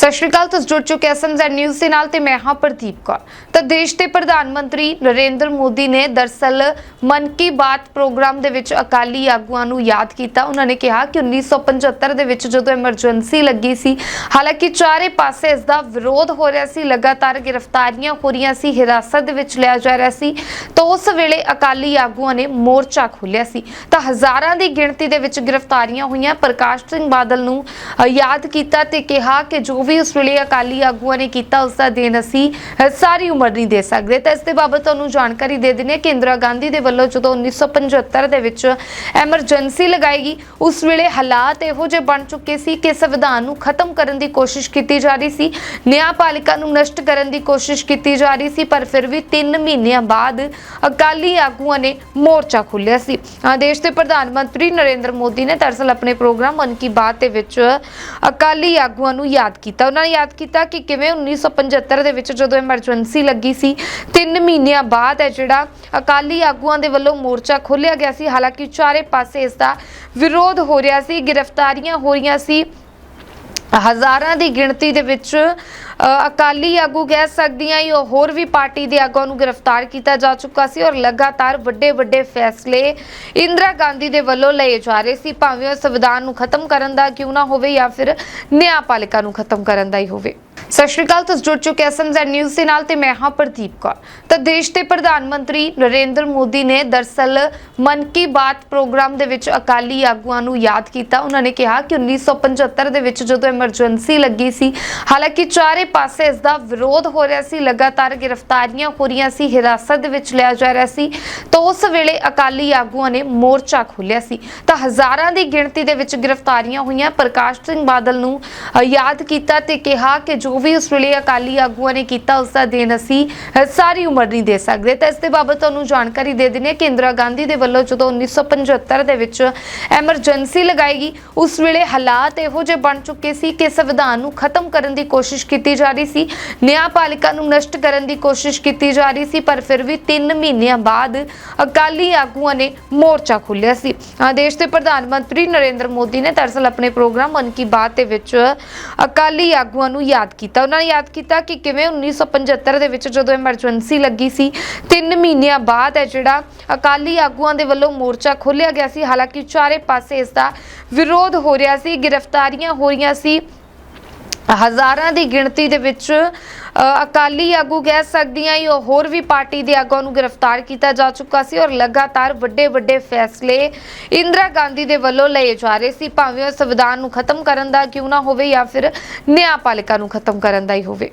ਸਤਿ ਸ਼੍ਰੀ ਅਕਾਲ, ਤੁਸੀਂ ਜੁੜ ਚੁੱਕੇ ਐਸਐਮਜ਼ੈਡ ਨਿਊਜ਼ ਦੇ ਨਾਲ ਤੇ ਮੈਂ ਹਾਂ ਪ੍ਰਦੀਪ ਕੌਰ। ਤਾਂ ਦੇਸ਼ ਦੇ ਪ੍ਰਧਾਨ ਮੰਤਰੀ ਨਰਿੰਦਰ ਮੋਦੀ ਨੇ ਦਰਸਲ ਮਨ ਕੀ ਬਾਤ ਪ੍ਰੋਗਰਾਮ ਦੇ ਵਿੱਚ ਅਕਾਲੀ ਆਗੂਆਂ ਨੂੰ ਯਾਦ ਕੀਤਾ। ਉਹਨਾਂ ਨੇ ਕਿਹਾ ਕਿ 1975 ਦੇ ਵਿੱਚ ਜਦੋਂ ਐਮਰਜੈਂਸੀ ਲੱਗੀ ਸੀ, ਹਾਲਾਂਕਿ ਚਾਰੇ ਪਾਸੇ ਇਸ ਦਾ ਵਿਰੋਧ ਹੋ ਰਿਹਾ ਸੀ, ਲਗਾਤਾਰ ਗ੍ਰਿਫਤਾਰੀਆਂ ਹੋ ਰਹੀਆਂ ਸੀ, ਹਿਰਾਸਤ ਦੇ ਵਿੱਚ ਲਿਆ ਜਾ ਰਿਹਾ ਸੀ। ਤਾਂ ਉਸ ਵੇਲੇ ਅਕਾਲੀ ਆਗੂਆਂ ਨੇ ਮੋਰਚਾ ਖੋਲ੍ਹਿਆ ਸੀ। ਤਾਂ ਹਜ਼ਾਰਾਂ ਦੀ ਗਿਣਤੀ ਦੇ ਵਿੱਚ ਗ੍ਰਿਫਤਾਰੀਆਂ ਹੋਈਆਂ। ਪ੍ਰਕਾਸ਼ ਸਿੰਘ ਬਾਦਲ ਨੂੰ ਯਾਦ ਕੀਤਾ ਤੇ ਕਿਹਾ ਕਿ ਜੋ ਵੀ ਉਸ ਵੇਲੇ ਅਕਾਲੀ ਆਗੂਆਂ ਨੇ ਕੀਤਾ, ਉਸ ਦਾ ਦੇਣ ਅਸੀਂ ਸਾਰੀ ਉਮਰ ਨਹੀਂ ਦੇ ਸਕਦੇ। ਤਾਂ ਇਸ ਦੇ ਬਾਬਤ ਤੁਹਾਨੂੰ ਜਾਣਕਾਰੀ ਦੇ ਦਿੰਦੇ ਕਿ ਇੰਦਰਾ ਗਾਂਧੀ ਦੇ ਵੱਲੋਂ ਜਦੋਂ 1975 ਦੇ ਵਿੱਚ ਐਮਰਜੈਂਸੀ ਲਗਾਈ ਗਈ, ਉਸ ਵੇਲੇ ਹਾਲਾਤ ਇਹੋ ਜਿਹੇ ਬਣ ਚੁੱਕੇ ਸੀ ਕਿ ਸੰਵਿਧਾਨ ਨੂੰ ਖਤਮ ਕਰਨ ਦੀ ਕੋਸ਼ਿਸ਼ ਕੀਤੀ ਜਾ ਰਹੀ ਸੀ ਨਿਆਂਪਾਲਿਕਾ ਨੂੰ ਨਸ਼ਟ ਕਰਨ ਦੀ ਕੋਸ਼ਿਸ਼ ਕੀਤੀ ਜਾ ਰਹੀ ਸੀ, ਪਰ ਫਿਰ ਵੀ 3 ਮਹੀਨਿਆਂ ਬਾਅਦ ਅਕਾਲੀ ਆਗੂਆਂ ਨੇ ਮੋਰਚਾ ਖੋਲ੍ਹਿਆ ਸੀ। ਦੇਸ਼ ਦੇ ਪ੍ਰਧਾਨ ਮੰਤਰੀ ਨਰਿੰਦਰ ਮੋਦੀ ਨੇ ਦਰਅਸਲ ਆਪਣੇ ਪ੍ਰੋਗਰਾਮ ਮਨ ਕੀ ਬਾਤ ਦੇ ਵਿੱਚ ਅਕਾਲੀ ਆਗੂਆਂ ਨੂੰ ਯਾਦ ਕੀਤਾ। ਤਾਂ ਉਹਨਾਂ ਨੇ ਯਾਦ ਕੀਤਾ ਕਿ ਕਿਵੇਂ 1975 ਦੇ ਵਿੱਚ ਜਦੋਂ ਐਮਰਜੈਂਸੀ ਲੱਗੀ ਸੀ 3 ਮਹੀਨਿਆਂ ਬਾਅਦ ਹੈ ਜਿਹੜਾ ਅਕਾਲੀ ਆਗੂਆਂ ਦੇ ਵੱਲੋਂ ਮੋਰਚਾ ਖੋਲ੍ਹਿਆ ਗਿਆ ਸੀ। ਹਾਲਾਂਕਿ ਚਾਰੇ ਪਾਸੇ ਇਸ ਦਾ ਵਿਰੋਧ ਹੋ ਰਿਹਾ ਸੀ, ਗ੍ਰਿਫਤਾਰੀਆਂ ਹੋ ਰਹੀਆਂ ਸੀ। ਹਜ਼ਾਰਾਂ ਦੀ ਗਿਣਤੀ ਦੇ ਵਿੱਚ ਅਕਾਲੀ ਆਗੂ ਕਹਿ ਸਕਦੀਆਂ ਹੀ ਹੋਰ ਵੀ ਪਾਰਟੀ ਦੇ ਆਗੂਆਂ ਨੂੰ ਗ੍ਰਿਫਤਾਰ ਕੀਤਾ ਜਾ ਚੁੱਕਾ ਸੀ ਔਰ ਲਗਾਤਾਰ ਵੱਡੇ ਵੱਡੇ ਫੈਸਲੇ ਇੰਦਰਾ ਗਾਂਧੀ ਦੇ ਵੱਲੋਂ ਲਏ ਜਾ ਰਹੇ ਸੀ, ਭਾਵੇਂ ਉਹ ਸੰਵਿਧਾਨ ਨੂੰ ਖਤਮ ਕਰਨ ਦਾ ਕਿਉਂ ਨਾ ਹੋਵੇ ਜਾਂ ਫਿਰ ਨਿਆਂਪਾਲਿਕਾ ਨੂੰ ਖਤਮ ਕਰਨ ਦਾ ਹੀ ਹੋਵੇ। ਸਤਿ ਸ਼੍ਰੀ ਅਕਾਲ, ਤੁਸੀਂ ਜੁੜ ਚੁੱਕੇ ਐਸਐਮਜ਼ੈਡ ਨਿਊਜ਼ ਦੇ ਨਾਲ ਤੇ ਮੈਂ ਹਾਂ ਪ੍ਰਦੀਪ ਕੌਰ। ਤਾਂ ਦੇਸ਼ ਦੇ ਪ੍ਰਧਾਨ ਮੰਤਰੀ ਨਰਿੰਦਰ ਮੋਦੀ ਨੇ ਦਰਸਲ ਮਨ ਕੀ ਬਾਤ ਪ੍ਰੋਗਰਾਮ ਦੇ ਵਿੱਚ ਅਕਾਲੀ ਆਗੂਆਂ ਨੂੰ ਯਾਦ ਕੀਤਾ। ਉਹਨਾਂ ਨੇ ਕਿਹਾ ਕਿ 1975 ਦੇ ਵਿੱਚ ਜਦੋਂ ਐਮਰਜੈਂਸੀ ਲੱਗੀ ਸੀ, ਹਾਲਾਂਕਿ ਚਾਰੇ ਪਾਸੇ ਇਸ ਦਾ ਵਿਰੋਧ ਹੋ ਰਿਹਾ ਸੀ, ਲਗਾਤਾਰ ਗ੍ਰਿਫਤਾਰੀਆਂ ਹੋ ਰਹੀਆਂ ਸੀ, ਹਿਰਾਸਤ ਦੇ ਵਿੱਚ ਲਿਆ ਜਾ ਰਿਹਾ ਸੀ। ਤਾਂ ਉਸ ਵੇਲੇ ਅਕਾਲੀ ਆਗੂਆਂ ਨੇ ਮੋਰਚਾ ਖੋਲ੍ਹਿਆ ਸੀ। ਤਾਂ ਹਜ਼ਾਰਾਂ ਦੀ ਗਿਣਤੀ ਦੇ ਵਿੱਚ ਗ੍ਰਿਫਤਾਰੀਆਂ ਹੋਈਆਂ। ਪ੍ਰਕਾਸ਼ ਸਿੰਘ ਬਾਦਲ ਨੂੰ ਯਾਦ ਕੀਤਾ ਤੇ ਕਿਹਾ ਕਿ ਜੋ ਵੀ ਉਸ ਵੇਲੇ ਅਕਾਲੀ ਆਗੂਆਂ ਨੇ ਕੀਤਾ, ਉਸ ਦਾ ਦੇਣ ਅਸੀਂ ਸਾਰੀ ਉਮਰ ਨਹੀਂ ਦੇ ਸਕਦੇ। ਤਾਂ ਇਸ ਦੇ ਬਾਬਤ ਤੁਹਾਨੂੰ ਜਾਣਕਾਰੀ ਦੇ ਦਿੰਦੇ ਕਿ ਇੰਦਰਾ ਗਾਂਧੀ ਦੇ ਵੱਲੋਂ ਜਦੋਂ 1975 ਦੇ ਵਿੱਚ ਐਮਰਜੈਂਸੀ ਲਗਾਏਗੀ ਉਸ ਵੇਲੇ ਹਾਲਾਤ ਇਹੋ ਜਿਹੇ ਬਣ ਚੁੱਕੇ ਸੀ ਕਿ ਸੰਵਿਧਾਨ ਨੂੰ ਖਤਮ ਕਰਨ ਦੀ ਕੋਸ਼ਿਸ਼ ਕੀਤੀ ਜਾ ਰਹੀ ਸੀ ਨਿਆਂਪਾਲਿਕਾ ਨੂੰ ਨਸ਼ਟ ਕਰਨ ਦੀ ਕੋਸ਼ਿਸ਼ ਕੀਤੀ ਜਾ ਰਹੀ ਸੀ, ਪਰ ਫਿਰ ਵੀ 3 ਮਹੀਨਿਆਂ ਬਾਅਦ ਅਕਾਲੀ ਆਗੂਆਂ ਨੇ ਮੋਰਚਾ ਖੋਲ੍ਹਿਆ ਸੀ। ਦੇਸ਼ ਦੇ ਪ੍ਰਧਾਨ ਮੰਤਰੀ ਨਰਿੰਦਰ ਮੋਦੀ ਨੇ ਦਰਅਸਲ ਆਪਣੇ ਪ੍ਰੋਗਰਾਮ ਮਨ ਕੀ ਬਾਤ ਦੇ ਵਿੱਚ ਅਕਾਲੀ ਆਗੂਆਂ ਨੂੰ ਯਾਦ ਕੀਤਾ। ਉਹਨਾਂ ਨੇ ਯਾਦ ਕੀਤਾ ਕਿ ਕਿਵੇਂ 1975 ਦੇ ਵਿੱਚ ਜਦੋਂ ਐਮਰਜੈਂਸੀ ਲੱਗੀ ਸੀ 3 ਮਹੀਨਿਆਂ ਬਾਅਦ ਹੈ ਜਿਹੜਾ ਅਕਾਲੀ ਆਗੂਆਂ ਦੇ ਵੱਲੋਂ ਮੋਰਚਾ ਖੋਲ੍ਹਿਆ ਗਿਆ ਸੀ। ਹਾਲਾਂਕਿ ਚਾਰੇ ਪਾਸੇ ਇਸ ਦਾ ਵਿਰੋਧ ਹੋ ਰਿਹਾ ਸੀ, ਗ੍ਰਿਫਤਾਰੀਆਂ ਹੋ ਰਹੀਆਂ ਸੀ। ਹਜ਼ਾਰਾਂ ਦੀ ਗਿਣਤੀ ਦੇ ਵਿੱਚ ਅਕਾਲੀ ਆਗੂ ਕਹਿ ਸਕਦੀਆਂ ਹੀ ਹੋਰ ਵੀ ਪਾਰਟੀ ਦੇ ਆਗੂਆਂ ਨੂੰ ਗ੍ਰਿਫਤਾਰ ਕੀਤਾ ਜਾ ਚੁੱਕਾ ਸੀ ਔਰ ਲਗਾਤਾਰ ਵੱਡੇ ਵੱਡੇ ਫੈਸਲੇ ਇੰਦਰਾ ਗਾਂਧੀ ਦੇ ਵੱਲੋਂ ਲਏ ਜਾ ਰਹੇ ਸੀ, ਭਾਵੇਂ ਉਹ ਸੰਵਿਧਾਨ ਨੂੰ ਖਤਮ ਕਰਨ ਦਾ ਕਿਉਂ ਨਾ ਹੋਵੇ ਜਾਂ ਫਿਰ ਨਿਆਂਪਾਲਿਕਾ ਨੂੰ ਖਤਮ ਕਰਨ ਦਾ ਹੀ ਹੋਵੇ।